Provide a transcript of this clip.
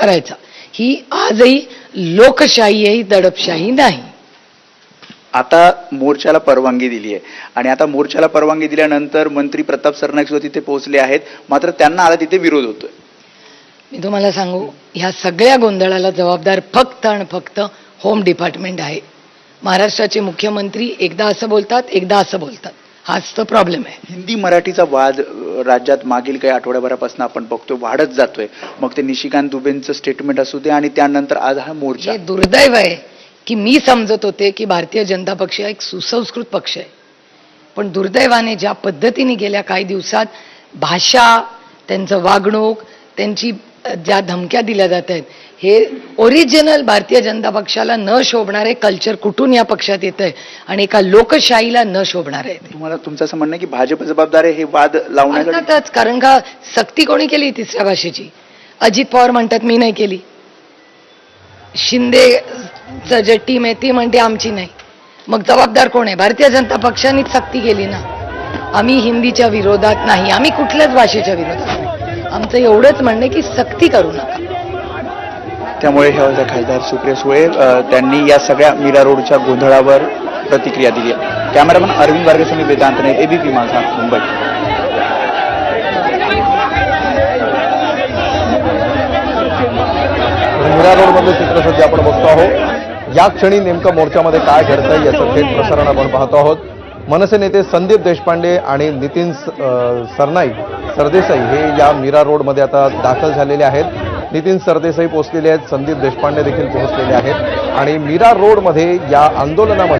करायचा. ही आजही लोकशाही आहे ही दडपशाही नाही. आता मोर्चाला परवानगी दिली आहे आणि आता मोर्चाला परवानगी दिल्यानंतर मंत्री प्रताप सरनाईक सुद्धा तिथे पोहोचले आहेत. मात्र त्यांना आता तिथे विरोध होतोय. मी तुम्हाला सांगू ह्या सगळ्या गोंधळाला जबाबदार फक्त आणि फक्त होम डिपार्टमेंट आहे. महाराष्ट्राचे मुख्यमंत्री एकदा असं बोलतात एकदा असं बोलतात. हाच तर प्रॉब्लेम आहे. हिंदी मराठीचा वाद राज्यात मागील काही आठवड्याभरापासून आपण बघतोय वाढत जातोय. मग ते निशिकांत दुबेंचं स्टेटमेंट असू दे आणि त्यानंतर आज हा मोर्चा. दुर्दैव आहे की मी समजत होते की भारतीय जनता पक्ष हा एक सुसंस्कृत पक्ष आहे. पण दुर्दैवाने ज्या पद्धतीने गेल्या काही दिवसात भाषा त्यांचं वागणूक त्यांची ज्या धमक्या दिल्या जात आहेत हे ओरिजिनल भारतीय जनता पक्षाला न शोभणारे कल्चर कुठून या पक्षात येत आहे आणि एका लोकशाहीला न शोभणार आहे. तुम्हाला तुमचं असं म्हणणं की भाजप जबाबदार आहे हे वाद लावण्यासाठी? अर्थातच कारण का सक्ती कोणी केली तिसऱ्या भाषेची? अजित पवार म्हणतात मी नाही केली. शिंदेचं जे टीम आहे ती म्हणते आमची नाही. मग जबाबदार कोण आहे? भारतीय जनता पक्षानेच सक्ती केली ना? आम्ही हिंदीच्या विरोधात नाही. आम्ही कुठल्याच भाषेच्या विरोधात नाही. आमचं एवढंच म्हणणं आहे की सक्ती करू नका. त्यामुळे हे होते खासदार सुप्रिया सुळे त्यांनी या सगळ्या मीरा रोडच्या गोंधळावर प्रतिक्रिया दिली. आहे कॅमेरामन अरविंद वारगेसमी वेदांतने एबीपी माझा मुंबई. मीरा रोडमधलं चित्र सध्या आपण बघतो आहोत. या क्षणी नेमकं मोर्चामध्ये काय घडतंय याचं थेट प्रसारण आपण पाहतो आहोत. मनसे नेते संदीप देशपांडे आणि नितीन सरनाईक सरदेसाई हे या मीरा रोडमध्ये आता दाखल झालेले आहेत. नितीन सरदेसाई पोहोचलेले आहेत. संदीप देशपांडे देखील पोहोचलेले आहेत. आणि मीरा रोडमध्ये या आंदोलनामध्ये